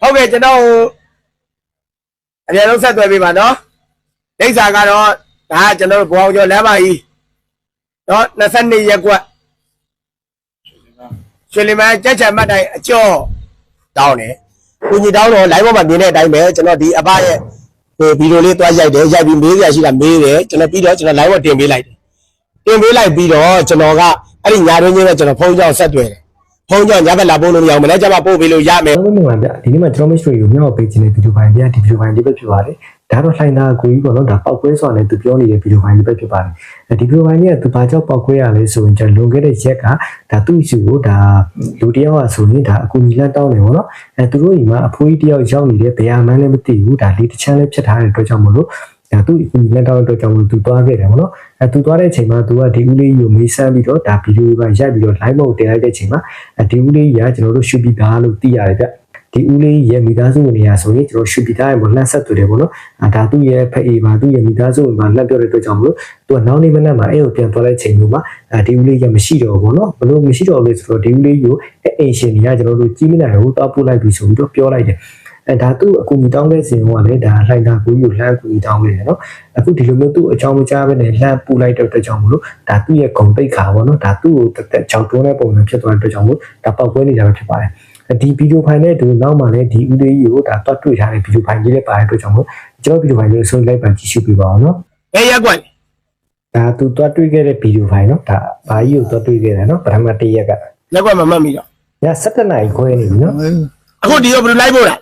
ဟုတ်ကဲ့ကျွန်တော်အများဆုံးဆက်သွယ်ပေးပါနော်ဒိဋ္ဌာကတော့ဒါကကျွန်တော်တို့ဘောအောင်ကျော်လမ်းမကြီးနော်22ရက်ကွက်ရွှေလီမန်းကြက်ချံမှတ်တိုင်းအကျော်တောင်းတယ်ကုညီတောင်းတော့ live ပေါ်မှာမြင်တဲ့အတိုင်းပဲကျွန်တော်ဒီအပရဲ့ဟိုဗီဒီယိုလေးတွားရိုက်တယ်ရိုက်ပြီးမေးစရာရှိတာမေးတယ်ကျွန်တော်ပြီးတော့ကျွန်တော် live ပေါ်တင်ပေးလိုက်တယ်တင်ပေးလိုက်ပြီးတော့ကျွန်တော်ကအဲ့ဒီညာတွင်းချင်းပဲကျွန်တော်ဖုန်းကြောင်းဆက်တွေ့တယ် ဖုန်းကြောင်းညဘက်လာပို့လို့မရဘူးမနေ့ကျမှပို့ပေးလို့ရမယ်အားလုံးမင်္ဂလာဗျဒီနေ့မှာကျွန်တော် mystery ကိုမျှော်ပေးခြင်းတဲ့ဗီဒီယိုပိုင်းပြဒီဗီဒီယိုပိုင်းလေးပဲဖြစ်ပါတယ်ဒါတော့လှိုင်းသားကိုကြီးပေါ့နော်ဒါပောက်ကွဲစွာနဲ့သူပြောနေတဲ့ဗီဒီယိုပိုင်းလေးပဲဖြစ်ပါတယ်အဲဒီဗီဒီယိုပိုင်းကြီးကသူဘာကြောင့်ပောက်ကွဲရလဲဆိုရင်ကျွန်တော်လွန်ခဲ့တဲ့ရက်ကဒါသူ့အစီကိုဒါလူတယောက်ကဆိုရင်ဒါအကူကြီးလန်းတောင်းတယ်ပေါ့နော်အဲသူတို့ညီမအဖိုးကြီးတယောက်ရောက်နေတဲ့ဘယ်ဟာမှန်းလည်းမသိဘူးဒါလေးတစ်ချမ်းလေးဖြစ်ထားတဲ့အတွက်ကြောင့်မလို့ ဒါသူ့အကူကြီးလန်းတောင်းတဲ့အတွက်ကြောင့်မလို့သူသွားခဲ့တယ်ပေါ့နော်အဲသူသွားတဲ့အချိန်မှာသူကဒီဦးလေးကိုမေးဆန်းပြီးတော့ဒါဗီဒီယိုကရိုက်ပြီးတော့ live mode တင်လိုက်တဲ့အချိန်မှာဒီဦးလေးကြီးကကျွန်တော်တို့ရှုပြီးသားလို့သိရတယ်ဗျဒီဦးလေးရဲ့မိသားစုဝင်နေရဆိုရင်ကျွန်တော်ရှုပြီးသားရဲ့မလှမ်းဆက်တွေ့တယ်ပေါ့နော်အဲဒါသူ့ရဲ့ဖက်အေးပါသူ့ရဲ့မိသားစုဝင်ပါလှမ်းပြောတဲ့အတွက်ကြောင့်မလို့သူကနောက်နေ့မနက်မှာအဲ့ကိုပြန်သွားတဲ့ချိန်မျိုးမှာအဲဒီဦးလေးကမရှိတော့ဘူးပေါ့နော်ဘလို့မရှိတော့လို့ဆိုတော့ဒီဦးလေးကိုအဲ့အိမ်ရှင်တွေကကျွန်တော်တို့ကြီးမနိုင်ဘူးတောက်ပို့လိုက်ပြီဆိုပြီးတော့ပြောလိုက်တယ် အဲဒါသူ့အကူအညီတောင်းတဲ့စဉ်ကလည်းဒါလှိုင်းတာကိုကြီးကိုလှမ်းအကူအညီတောင်းနေတယ်နော်အခုဒီလိုမျိုးသူ့အကြောင်းမကြားဘဲနဲ့လှမ်းပူလိုက်တဲ့အတွက်ကြောင့်မလို့ဒါသူ့ရဲ့ဂုံတိတ်ခါပေါ့နော်ဒါသူ့ကိုတက်တက်ကြောက်တွန်းတဲ့ပုံစံဖြစ်သွားတဲ့အတွက်ကြောင့်မလို့ဒါပောက်ကွဲနေတာပဲဖြစ်ပါတယ်ဒီဗီဒီယိုဖိုင်နဲ့ဒီနောက်မှာလည်းဒီဦးလေးကြီးကိုဒါတွတ်တွေ့ထားတဲ့ဗီဒီယိုဖိုင်ကြီးလည်းပါတဲ့အတွက်ကြောင့်မို့ကျွန်တော်ဗီဒီယိုဖိုင်လေးဆုံးလိုက်ပါကြည့်ရှုပေးပါအောင်နော်ဘယ်ရက်ကွက်လဲဒါသူတွတ်တွေ့ခဲ့တဲ့ဗီဒီယိုဖိုင်နော်ဒါဘာကြီးကိုတွတ်တွေ့ခဲ့တယ်နော်ပထမတစ်ရက်ကရက်ကွက်မမှတ်မိတော့ည7နာရီခွဲနေပြီနော်အခုဒီရောဘယ်လိုလိုက်ဖို့လား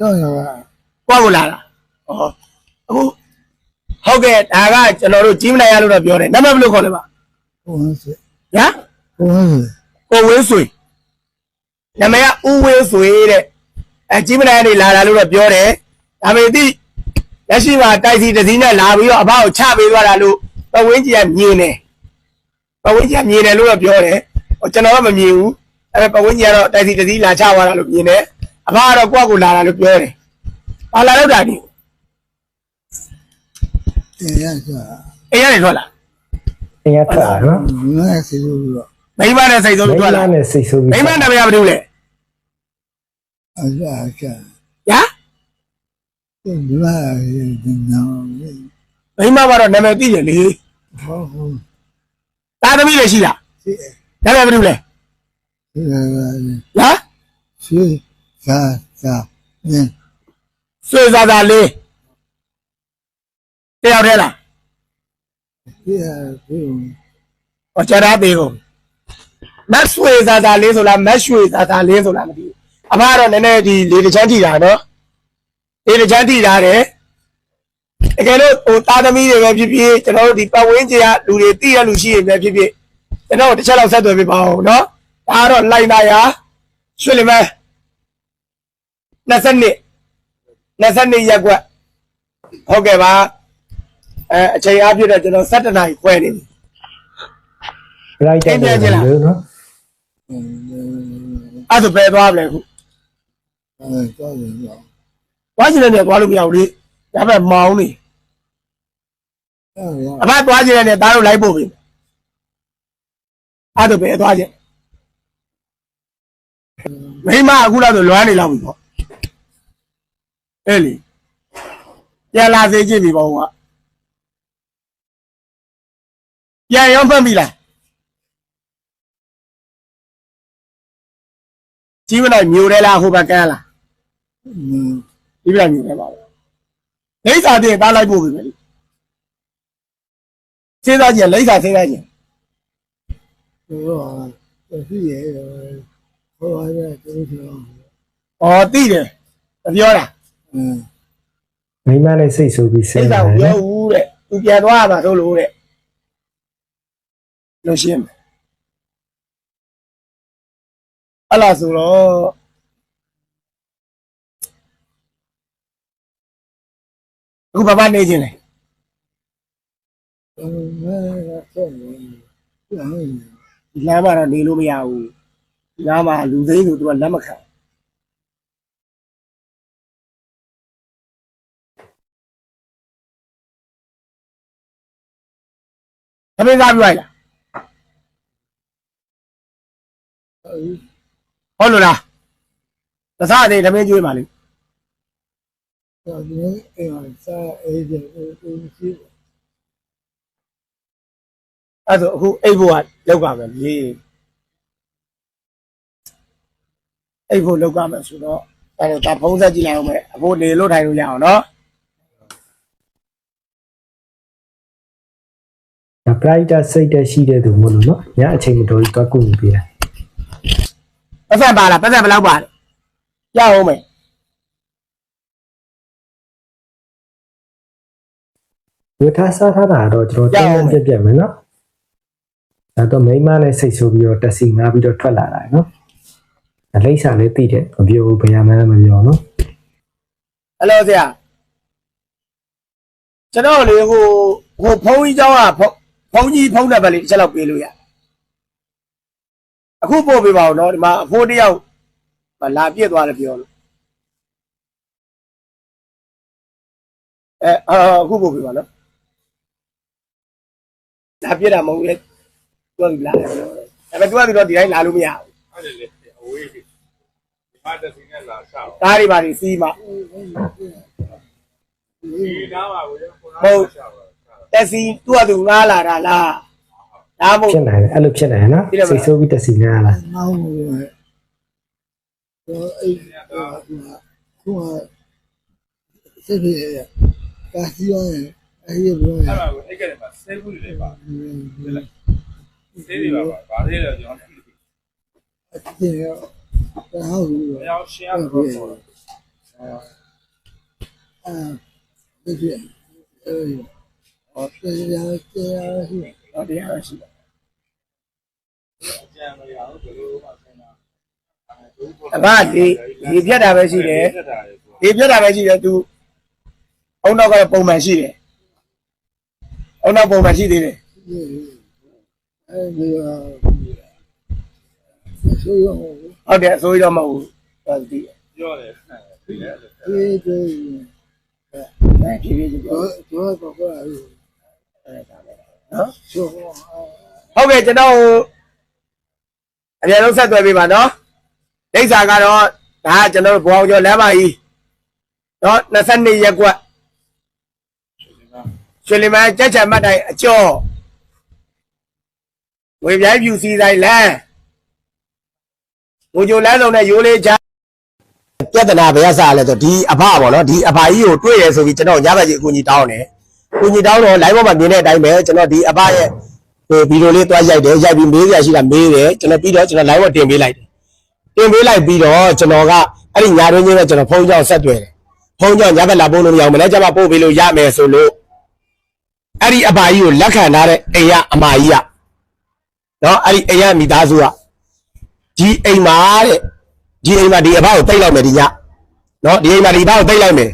တော့ရပါကွာဖို့လာလားဩအခုဟုတ်ကဲ့ဒါကကျွန်တော်တို့ကြီးမနိုင်ရလို့တော့ပြောတယ်နာမည်ဘယ်လိုခေါ်လဲပါဘုန်းစေညာဘုန်းစေကိုဝင်းဆွေနာမည်ကဦးဝင်းဆွေတဲ့အဲကြီးမနိုင်ကနေလာတာလို့တော့ပြောတယ်ဒါပေမဲ့ဒီလက်ရှိမှာတိုက်စီတစ်စီးနဲ့လာပြီးတော့အဘကိုချပေးသွားတာလို့ပဝင်းကြီးကမြင်တယ်ပဝင်းကြီးကမြင်တယ်လို့တော့ပြောတယ်ဟိုကျွန်တော်ကမမြင်ဘူးအဲပဝင်းကြီးကတော့တိုက်စီတစ်စီးလာချသွားတာလို့မြင်တယ် အဘကတော့ကိုယ့်ကိုလာတာလို့ပြောတယ်ဘာလာတော့တာဒီတင်ရကြအိမ်ကနေထွက်လာအင်ရထွက်လာနော်ငါစီလို့တော့မိမနဲ့စိတ်ဆိုးပြီးထွက်လာမိန်းမနဲ့စိတ်ဆိုးပြီးမိမနာမည်ကဘာလို့လဲအကြအကြညာဒီမှာဒီနောင်မိမကတော့နာမည်သိတယ်လေဟောဟောသားသမီးလည်းရှိတာစီနာမည်ဘာလို့လဲစီညာစီ သာသာနင်းဆွေစားစားလေးတယောက်တည်းလားဒီဒီဟောကြရသေးကုန်မတ်ဆွေစားစားလေးဆိုလားမတ်ရွှေစားစားလေးဆိုလားမသိဘူးအမကတော့နည်းနည်းဒီလေတချမ်းထိတာနော်လေတချမ်းထိတာတယ်တကယ်လို့ဟိုသားသမီးတွေပဲဖြစ်ဖြစ်ကျွန်တော်တို့ဒီပတ်ဝန်းကျင်ကလူတွေသိရလူရှိရင်ပဲဖြစ်ဖြစ်ကျွန်တော်တို့တစ်ချက်လောက်ဆက်သွယ်ပေးပါဦးနော်ဒါကတော့လိုက်သားရရွှေလီမဲ 20နှစ်20ရက်ကွက်ဟုတ်ကဲ့ပါအဲအချိန်အားဖြင့်တော့ကျွန်တော်7နာရီခွဲနေပြီလိုက်တဲ့လို့နော်အဲ့ဒါပဲသွားမလဲခုအဲတော့ရတော့သွားချင်တဲ့နေရာသွားလို့မရဘူးလေဒါပေမဲ့မောင်းနေအဲရအမသွားချင်တဲ့နေရာဒါတို့လိုက်ပို့ပြီအဲ့ဒါပဲသွားချင်မိမအခုလောက်ဆိုလွမ်းနေလောက်ပြီပေါ့ အဲ့လေပြန်လာစေချင်ပြီပေါ့ကွာပြန်ရောဖတ်ပြီလားကြီးမလိုက်မျိုးတယ်လားဟိုဘက်ကန်းလားဒီပြမျိုးပဲပါပဲလိမ့်စာတင်တားလိုက်ဖို့ပဲလေစဉ်းစားကြည့်လိမ့်စာစဉ်းစားကြည့်တော့စီရဟောရတဲ့ဒီလိုဩတိတယ်မပြောတာအဲ မိန်းမနဲ့စိတ်ဆိုးပြီးစိလိမ့်တ်စာလာကိုတယ်ပြောဦးတဲ့သူပြန်သွားရမှာတို့လို့တဲ့လို့ရှင်းမယ်အဲ့လားဆိုတော့အခုဘာမှနေခြင်းလဲအဲတော့တယ်ပြန်နေဒီလမ်းမှာတော့နေလို့မရဘူးဒီလမ်းမှာလူသိန်းဆိုသူကလက်မခံ သမင်းသားပြလိုက်လားဟုတ်လို့လားသစားနေသမင်းကျွေးပါလိမ့်တော့ဒီနေ့အိမ်မှာစားအေးတယ်ဟိုရှိအဲ့ဒါအခုအိတ်ဖို့ကလောက်ကမယ်လေအိတ်ဖို့လောက်ကမယ်ဆိုတော့အဲ့တော့ဒါဖုံးဆက်ကြည့်လိုက်အောင်မယ်အခုနေလို့ထိုင်လို့ရအောင်နော် ဒါ brighter စိတ်တက်ရှိတဲ့သူမို့လို့နော်ညအချိန်မတော်ကြီးသွားကုညီပေးတာ ပတ်သက်ပါလားပတ်သက်ဘယ်လောက်ပါလဲရအောင်မယ် ဝေထားစားထားတာတော့ကျွန်တော်တင်းတင်းပြက်ပြက်မယ်နော်ဒါတော့မိန်းမနဲ့စိတ်ဆိုးပြီးတော့တက်စီငားပြီးတော့ထွက်လာတာနော်အလိမ့်စာလေးသိတယ်မပြောဘူးဘယ်ရမှန်းမပြောနော် ဟယ်လိုဆရာကျွန်တော်လေဟိုဟိုဖုန်းကြီးเจ้าကဖု န်းဖုန်းကြီးဖုန်းနံပါတ်လေးတစ်ချက်လောက်ပေးလို့ရအခုပို့ပေးပါဦးနော်ဒီမှာအဖိုးတစ်ယောက်လာပြည့်သွားတယ်ပြောလို့အဲအာအခုပို့ပေးပါနော်လာပြည့်တာမဟုတ်လေသူကလာတယ်ပြောတယ်ဒါပေမဲ့သူကဒီတော့ဒီတိုင်းလာလို့မရဘူးအဲ့လေလေအဝေးကြီးဒီမှာတက်စီနဲ့လာချအောင်ကားတွေပါတွေစီးမှဒီနားမှာကိုရခုနကချအောင် တက်စီသူ့အတူငားလာတာလားဒါမှမဟုတ်ဖြစ်နိုင်တယ်အဲ့လိုဖြစ်နိုင်တယ်နော်စိတ်ဆိုးပြီးတက်စီငားလာငောင်းလို့ရတယ်တော့အိမ်ခုကစစ်ပြေကာစီယောရဲ့အဲ့ဒီဘယ်လိုအဲ့ဒါကိုအိတ်ကလေးမှာဆဲဘူးလေးပါဆေးတွေပါပါဗာသေးတယ်ကျွန်တော်ဒီရောဟောက်လို့မရောက်ရှင်းရတော့ဆိုတော့အာဒီအဲ့ ဟောပြေရပြေရရှိတော့တရားရရှိတယ်ကြံမရအောင်ဘယ်လိုမှဆင်းတာအဘဒီဒီပြတ်တာပဲရှိတယ်တက်တာလေဆိုဒီပြတ်တာပဲရှိတယ်သူအုံနောက်ကလည်းပုံမှန်ရှိတယ်အုံနောက်ပုံမှန်ရှိသေးတယ်အဲ့ဒီရောဆိုရောဟုတ်တယ်အစိုးရတော့မဟုတ်ဘူးဟုတ်ဒီပြောတယ်ဒီလေဒီဒီအဲဖြည်းဖြည်းချင်းပြောတော့တော့တော့အဲ့ နော်ဆိုဟုတ်ကဲ့ကျွန်တော်အပြန်လုံးဆက်သွယ်ပေးပါနော်ဒိဋ္ဌာကတော့ဒါကကျွန်တော်တို့ဘောအောင်ကျော်လမ်းမကြီးနော်22ရက်ကွက်ရွှေလီမန်းကြက်ချံမတ်တိုင်အကျော်ဝေပြိုင်းပြူစီဆိုင်လမ်းငိုကြိုလမ်းလုံးနဲ့ရိုးလေးချပြဿနာဘယ်ရစားလဲဆိုဒီအဖပေါ့နော်ဒီအဖကြီးကိုတွေ့ရဆိုပြီးကျွန်တော်ညဘက်ကြီးအကူကြီးတောင်းတယ်အ ကူကြီးတောင်းတော့ live ပေါ်မှာမြင်တဲ့အတိုင်းပဲကျွန်တော်ဒီအဖရဲ့ဟိုဗီဒီယိုလေးတွားရိုက်တယ်ရိုက်ပြီးမေးရရှိတာမေးတယ်ကျွန်တော်ပြီးတော့ကျွန်တော် live ပေါ်တင်ပေးလိုက်တယ်တင်ပေးလိုက်ပြီးတော့ကျွန်တော်ကအဲ့ဒီညာတွင်းချင်းနဲ့ကျွန်တော်ဖုန်းကြောင်းဆက်တွေ့တယ်ဖုန်းကြောင်းညဘက်လာပို့လို့မရအောင်မနေ့ကမှပို့ပေးလို့ရမယ်ဆိုလို့အဲ့ဒီအဖကြီးကိုလက်ခံထားတဲ့အိမ်ရအမကြီးကနော်အဲ့ဒီအိမ်ရမိသားစုကဒီအိမ်မှာတဲ့ဒီအိမ်မှာဒီအဖကိုတိတ်လိုက်မယ်ဒီညနော်ဒီအိမ်မှာဒီအဖကိုတိတ်လိုက်မယ်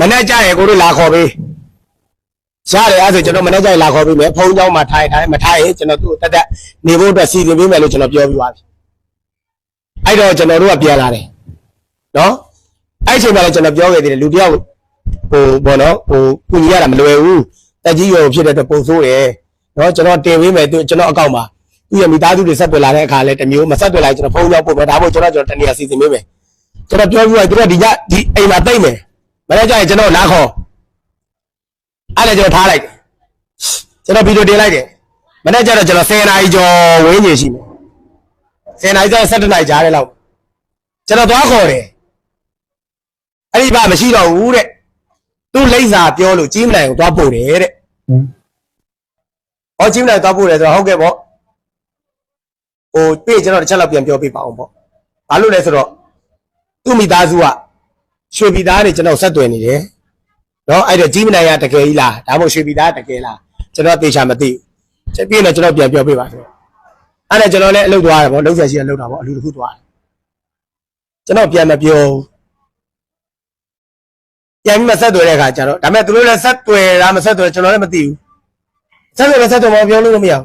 မနေ့ကျရင်ကိုတို့လာခေါ်ပေး ရတယ်အဲ့ဆိုကျွန်တော်မနေ့ကျရင်လာခေါ်ပေးမယ်ဖုန်းကြောင်းမှာထိုင်ထိုင်မထိုင်ရင်ကျွန်တော်သူ့တက်တက်နေဖို့အတွက်စီစဉ်ပေးမယ်လို့ကျွန်တော်ပြောပြီးပါပြီအဲ့တော့ကျွန်တော်တို့ကပြန်လာတယ်နော်အဲ့အချိန်မှာလည်းကျွန်တော်ပြောခဲ့သေးတယ်လူတယောက်ဟိုဘောနော်ဟိုကုညီရတာမလွယ်ဘူးတက်ကြီးရောဖြစ်တဲ့အတွက်ပုံဆိုးတယ်နော်ကျွန်တော်တင်ပေးမယ်သူကျွန်တော်အကောင့်မှာသူ့ရဲ့မိသားစုတွေဆက်သွယ်လာတဲ့အခါလဲတမျိုးမဆက်သွယ်လိုက်ကျွန်တော်ဖုန်းကြောင်းပို့မယ်ဒါမှမဟုတ်ကျွန်တော်ကျွန်တော်တနေရာစီစဉ်ပေးမယ်ကျွန်တော်ပြောပြီးတော့သူတို့ကဒီညဒီအိမ်မှာတိတ်မယ်မနေ့ကျရင်ကျွန်တော်လာခေါ် အဲ့ဒါကျွန်တော်ထားလိုက်တယ်ကျွန်တော်ဗီဒီယိုတင်လိုက်တယ်မနေ့ကျတော့ကျွန်တော်10နာရီကျော်ဝင်းနေရှိမယ်10နာရီကျော်17နာရီကြားတယ်လောက်ကျွန်တော်သွားခေါ်တယ်အဲ့ဒီဘာမရှိတော့ဘူးတဲ့သူလိမ့်စာပြောလို့ကြီးမနိုင်ကိုသွားပို့တယ်တဲ့ဟင်းဟောကြီးမနိုင်သွားပို့တယ်ဆိုတော့ဟုတ်ကဲ့ပေါ့ဟိုပြေကျွန်တော်တစ်ချက်လောက်ပြန်ပြောပြပါအောင်ပေါ့ဘာလို့လဲဆိုတော့သူ့မိသားစုကရွှေပြည်သားတွေကျွန်တော်ဆက်သွယ်နေတယ် နော်အဲ့တော့ကြီးမနိုင်ရတကယ်ကြီးလားဒါမှမဟုတ်ရွှေပြည်သားတကယ်လားကျွန်တော်သေချာမသိဘူးချက်ပြင်းတော့ကျွန်တော်ပြန်ပြောပြပါဆိုအဲ့ဒါကျွန်တော်လည်းအလုပ်သွားတယ်ဗောလုံးဆက်ရှိရလုပ်တာဗောအလူတစ်ခုသွားတယ်ကျွန်တော်ပြန်မပြောဘူးပြန်ပြီးမဆက်သွယ်တဲ့အခါကျတော့ဒါပေမဲ့သူတို့လည်းဆက်သွယ်တာမဆက်သွယ်ကျွန်တော်လည်းမသိဘူးဆက်သွယ်မဆက်သွယ်မပြောလို့တော့မရဘူး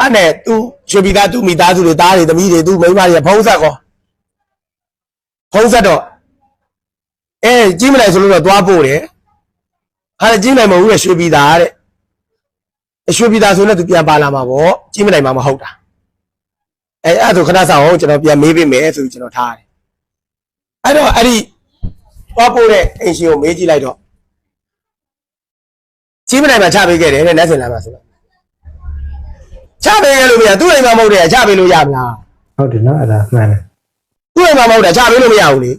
အဲ့နဲ့သူရွှေပြည်သားသူမိသားစုတွေသားတွေသမီးတွေသူမိန်းမတွေဖုံးဆက်ကောဖုံးဆက်တော့ အဲကြီးမလိုက်ဆိုလို့တော့သွားပို့တယ်။ဟာကြီးနိုင်မဟုတ်ဘူးလေရွှေပြည်သားတဲ့အရွှေပြည်သားဆိုလည်းသူပြန်ပါလာမှာပေါ့ကြီးမနိုင်မှာမဟုတ်တာ။အဲအဲ့ဒါဆိုခဏဆောင်ကျွန်တော်ပြန်မေးပေးမယ်ဆိုပြီးကျွန်တော်ထားတယ်အဲ့တော့အဲ့ဒီသွားပို့တဲ့အိမ်ရှင်ကိုမေးကြည့်လိုက်တော့ချင်းမနိုင်မှာချပေးခဲ့တယ်တဲ့လက်စင်လာမှာဆိုတော့ချပေးခဲ့လို့မရသူ့အိမ်မှာမဟုတ်တယ်ချပေးလို့ရမလားဟုတ်တယ်နော်အဲ့ဒါမှန်တယ်သူ့အိမ်မှာမဟုတ်တယ်ချပေးလို့မရဘူးလေ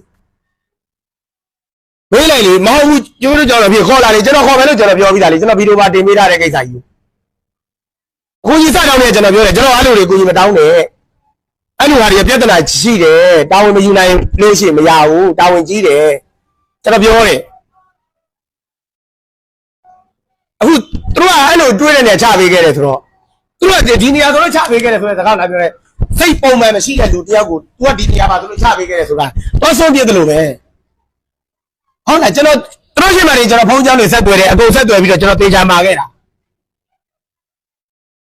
မေးလိုက်လေမဟုတ်ဘူးကျိုးတို့ကြောင့်တော့ဖြစ်ခေါ်လာလေကျွန်တော်ခေါ်မယ်လို့ကျွန်တော်ပြောပြီးသားလေကျွန်တော်ဗီဒီယိုမှာတင်ပေးထားတဲ့ကိစ္စကြီးကိုကြီးစတောင်းနေကျွန်တော်ပြောတယ်ကျွန်တော်အဲ့လိုတွေကိုကြီးမတောင်းနဲ့အဲ့လိုဟာတွေပြဿနာရှိတယ်တာဝန်မယူနိုင်လို့ရှိရင်မရဘူးတာဝန်ကြီးတယ်ကျွန်တော်ပြောတယ်အခုသူတို့ကအဲ့လိုတွေးတဲ့နေရာချပေးခဲ့တယ်ဆိုတော့သူတို့ကဒီနေရာဆိုတော့ချပေးခဲ့တယ်ဆိုတဲ့စကားလာပြောတယ်စိတ်ပုံမှန်မရှိတဲ့လူတယောက်ကိုသူကဒီနေရာမှာသူတို့ချပေးခဲ့တယ်ဆိုတာတော့ဆုံးပြတယ်လို့ပဲ ဟုတ်လားကျွန်တော်သူတို့ရှိမှနေကျွန်တော်ဖုန်းကြောင်းတွေဆက်သွယ်တယ်အကုန်ဆက်သွယ်ပြီးတော့ကျွန်တော်တေချာမှာခဲ့တာ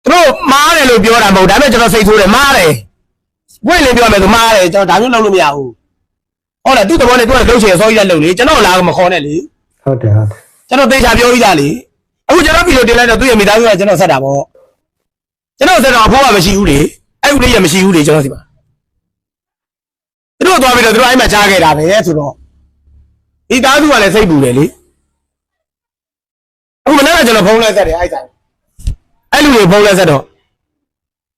သူတို့မားတယ်လို့ပြောတာမဟုတ်ဒါပေမဲ့ကျွန်တော်စိတ်ဆိုးတယ်မားတယ်ဝိတ်လည်းပြောမယ်ဆိုမားတယ်ကျွန်တော်ဒါမျိုးလုပ်လို့မရဘူးဟုတ်လားသူ့သဘောနဲ့သူကလှုပ်ချင်စောကြီးလက်လုပ်လေကျွန်တော်လာမခေါ်နဲ့လေဟုတ်တယ်ဟုတ်တယ်ကျွန်တော်သေချာပြောပြီးသားလေအခုကျွန်တော်ဗီဒီယိုတင်လိုက်တော့သူ့ရဲ့မိသားစုကကျွန်တော်ဆက်တာပေါ့ကျွန်တော်ဆက်တော့အဖိုးကမရှိဘူးလေအဲ့ဦးလေးရမရှိဘူးလေကျွန်တော်စီမှာသူတို့သွားပြီးတော့သူတို့အဲ့မှာချားခဲ့တာပဲဆိုတော့ ဒီသားစုကလည်းစိတ်ပူတယ်လေအခုမနေ့ကကျွန်တော်ဖုန်းလိုက်ဆက်တယ်အဲ့ဆိုင်အဲ့လူတွေဖုန်းလိုက်ဆက်တော့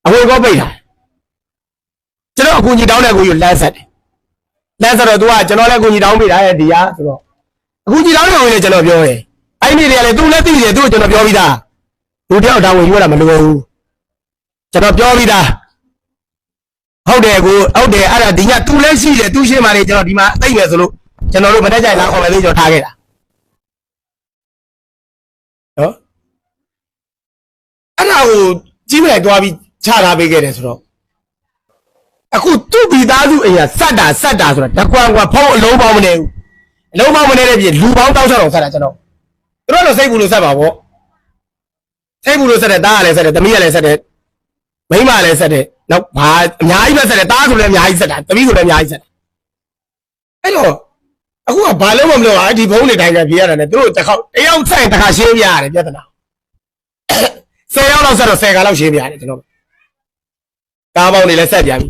အဖိုးကပိတ်တာကျွန်တော်အကူကြီးတောင်းတဲ့ကူကြီးကိုလမ်းဆက်တယ်လမ်းဆက်တော့သူကကျွန်တော်လည်းအကူကြီးတောင်းပေးတာရဲ့ဒီဟာဆိုတော့အခုကြည်တောင်းနေဝင်လေကျွန်တော်ပြောတယ်အဲ့ဒီတွေကလည်းသူလည်းသိတယ်သူ့ကိုကျွန်တော်ပြောပြီးသားလူတယောက်တောင်းဝင်ယူရတာမလိုဘူးကျွန်တော်ပြောပြီးသားဟုတ်တယ်ကိုဟုတ်တယ်အဲ့ဒါဒီညသူလည်းရှိတယ်သူရှင်းမှလေကျွန်တော်ဒီမှာအသိမယ်ဆိုလို့ ကျွန်တော်တို့မတက်ကြိုင်လာခေါ်မယ်လို့ကျွန်တော်ထားခဲ့တာနော်အဲ့ဒါကိုကြီးမလိုက်သွားပြီးချထားပေးခဲ့တယ်ဆိုတော့အခုသူ့မိသားစုအိမ်ကစက်တာစက်တာဆိုတော့တကွန်ကွာဖုံးအလုံးပေါင်းမနေဘူးအလုံးမမနေတဲ့ပြင်လူပေါင်းတောက်ချောက်တော့ဆက်တာကျွန်တော်သူတို့တော့စိတ်ဘူးလို့ဆက်ပါဗောစိတ်ဘူးလို့ဆက်တယ်တားကလည်းဆက်တယ်သမီးကလည်းဆက်တယ်မိန်းမလည်းဆက်တယ်နောက်ဘာအများကြီးပဲဆက်တယ်တားဆိုလည်းအများကြီးဆက်တာသမီးဆိုလည်းအများကြီးဆက်တယ်အဲ့တော့ အခုကဘာလို့မမလို့အဲ့ဒီဘုံနေတိုင်းကပြေးရတာနဲ့သူတို့တစ်ခေါက်တယောက်ဆက်ရင်တစ်ခါရှင်းပြရတယ်ပြဿနာဆယ်ယောက်လောက်ဆက်တော့ဆယ်ခါလောက်ရှင်းပြရတယ်ကျွန်တော်ကားပေါင်းနေလည်းဆက်ပြန်ပြီ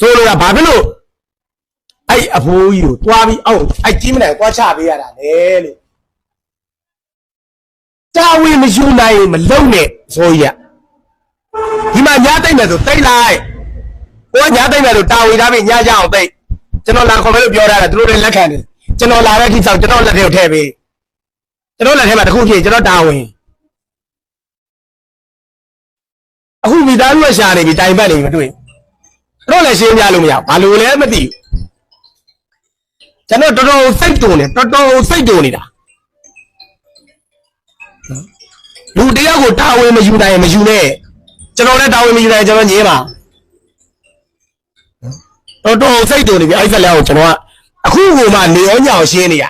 ဆိုလိုတာဘာဖြစ်လို့အဲ့အဖိုးကြီးကိုတွားပြီးအောက်အဲ့ကြီးမနိုင်တွားချပေးရတာလေလို့တာဝန်မယူနိုင်ရင်မလုံနဲ့ဆိုရဒီမှာညားသိမ့်မယ်ဆိုတိတ်လိုက်ကိုကညားသိမ့်မယ်ဆိုတာဝန်ထားပြီးညားကြအောင်သိမ့် ကျွန်တော်လာခေါ်မယ်လို့ပြောထားတာသူတို့လည်းလက်ခံတယ်ကျွန်တော်လာတဲ့ခိစောက်ကျွန်တော်လက်ထဲကိုထည့်ပေးကျွန်တော်လက်ထဲမှာတစ်ခုဖြစ်ကျွန်တော်တာဝန်အခုမိသားစုကရှာနေပြီတိုင်ပတ်နေပြီမတွေ့ဘူးတို့လည်းရှင်းပြလို့မရဘူးဘာလို့လဲမသိဘူးကျွန်တော်တော်တော်စိတ်တုံနေတော်တော်စိတ်တုံနေတာလူတယောက်ကိုတာဝန်မယူနိုင်ရင်မယူနဲ့ကျွန်တော်လည်းတာဝန်မယူနိုင်ရင်ကျွန်တော်ညင်းပါ တော်တော်စိတ်တုံနေပြီအဲ့ဒီဆက်လက်ကိုကျွန်တော်ကအခုကိုမှနေရောညောင်ရှင်းနေရ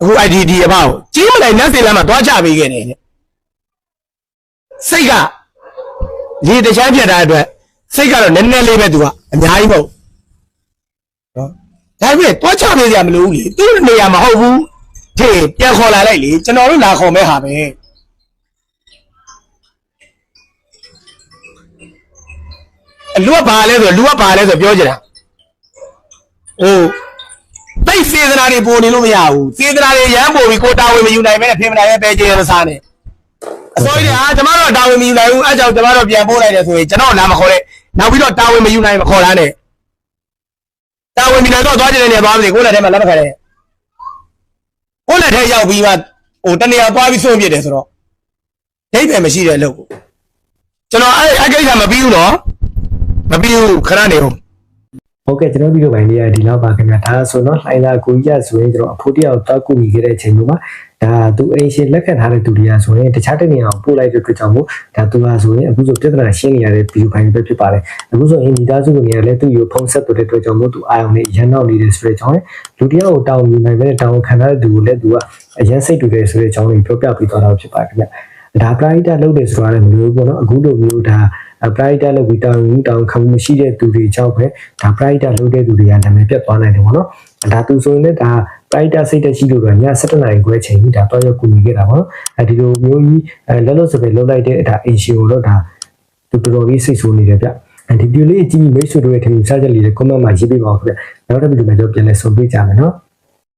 အခု IDD အပေါ့ကြီးမလိုက်နတ်စင်လမ်းမှာတွားချပေးခဲ့တယ်စိတ်ကလေတချမ်းပြတ်တာအတွက်စိတ်ကတော့နည်းနည်းလေးပဲသူကအများကြီးမဟုတ်နော်ဒါပေမဲ့တွားချပေးစရာမလိုဘူးလေသူ့နေရာမဟုတ်ဘူးထေပြန်ခေါ်လာလိုက်လေကျွန်တော်တို့လာခေါ်မဲ့ဟာပဲ လူကဘာလဲဆိုလူကဘာလဲဆိုပြောကြတာဟိုတိတ်စေတနာတွေပေါ်နေလို့မရဘူးစေတနာတွေရမ်းပေါ်ပြီးကိုတာဝန်မယူနိုင်ပဲနဲ့ဖေမနိုင်ပဲပဲကျေရမစားနဲ့အစိုးရဟာကျွန်တော်တို့တာဝန်မယူနိုင်ဘူးအဲကြောင့်ကျွန်တော်တို့ပြန်ပို့လိုက်တယ်ဆိုရင်ကျွန်တော်လာမခေါ်နဲ့နောက်ပြီးတော့တာဝန်မယူနိုင်မခေါ်လာနဲ့တာဝန်ပြီးတော့သွားကြတဲ့နေရာသွားမလို့ကိုယ့်လက်ထဲမှာလက်မခံနဲ့ကိုယ့်လက်ထဲရောက်ပြီးမှဟိုတနေရာသွားပြီးဆုံးပြစ်တယ်ဆိုတော့ဒိတ်ပဲမရှိတဲ့အလုပ်ကိုကျွန်တော်အဲ့အကိစ္စမပြီးဘူးနော် မပြီးဘူးခဏနေဦးဟုတ်ကဲ့ကျွန်တော်ဗီဒီယိုပိုင်းလေးကဒီလောက်ပါခင်ဗျာဒါဆိုတော့လှိုင်းလာကိုကြီးရဆိုရင်ကျွန်တော်အဖိုးတယောက်တောက်ကူမိခဲ့တဲ့အချိန်မျိုးမှာဒါသူအရင်ရှင်လက်ခံထားတဲ့သူတွေကဆိုရင်တခြားတနေရာကိုပို့လိုက်တဲ့အတွက်ကြောင့်မို့ဒါသူကဆိုရင်အခုဆိုပြဿနာရှင်းနေရတဲ့ဗီဒီယိုပိုင်းပဲဖြစ်ပါတယ်အခုဆိုရင်မိသားစုကနေလည်းသူ့ကိုဖုန်းဆက်သွတဲ့အတွက်ကြောင့်မို့သူအာရုံနဲ့ရန်နောက်နေတဲ့ဆိုတဲ့ကြောင့်လူတယောက်ကိုတောင်းယူနိုင်တဲ့တောင်းခံတဲ့သူကိုလည်းသူကအရင်စိတ်တူတယ်ဆိုတဲ့ကြောင့်လေးပြောပြပြီးသွားတာဖြစ်ပါတယ်ခင်ဗျာဒါပရိုက်တာလုပ်တယ်ဆိုတာလည်းမလို့ပေါ့နော်အခုလိုမျိုးဒါ ပရိုက်တာလုပ်ပြီးတောင်းယူတောင်းခံမှုမရှိတဲ့သူတွေကြောင့်ပဲဒါပရိုက်တာလုပ်တဲ့သူတွေကနာမည်ပြတ်သွားနိုင်တယ်ပေါ့နော်ဒါသူဆိုရင်လည်းဒါပရိုက်တာစိတ်တက်ရှိလို့တော့ည7:00နာရီခွဲချိန်ကြီးဒါတော့ရောက်ကူညီခဲ့တာပေါ့နော်အဲဒီလိုမျိုးကြီးအဲလက်လို့စပယ်လုပ်လိုက်တဲ့ဒါအင်ရှင်ကိုတော့ဒါသူတော်တော်လေးစိတ်ဆိုးနေတယ်ဗျဒီဗီဒီယိုလေးကြည့်ပြီးမိတ်ဆွေတို့ရဲ့ထင်မြင်စကြက်လေးတွေ comment မှာရေးပေးပါဦးခင်ဗျနောက်တစ်ဗီဒီယိုမှာကျွန်တော်ပြန်လည်ဆုံတွေ့ကြမယ်နော်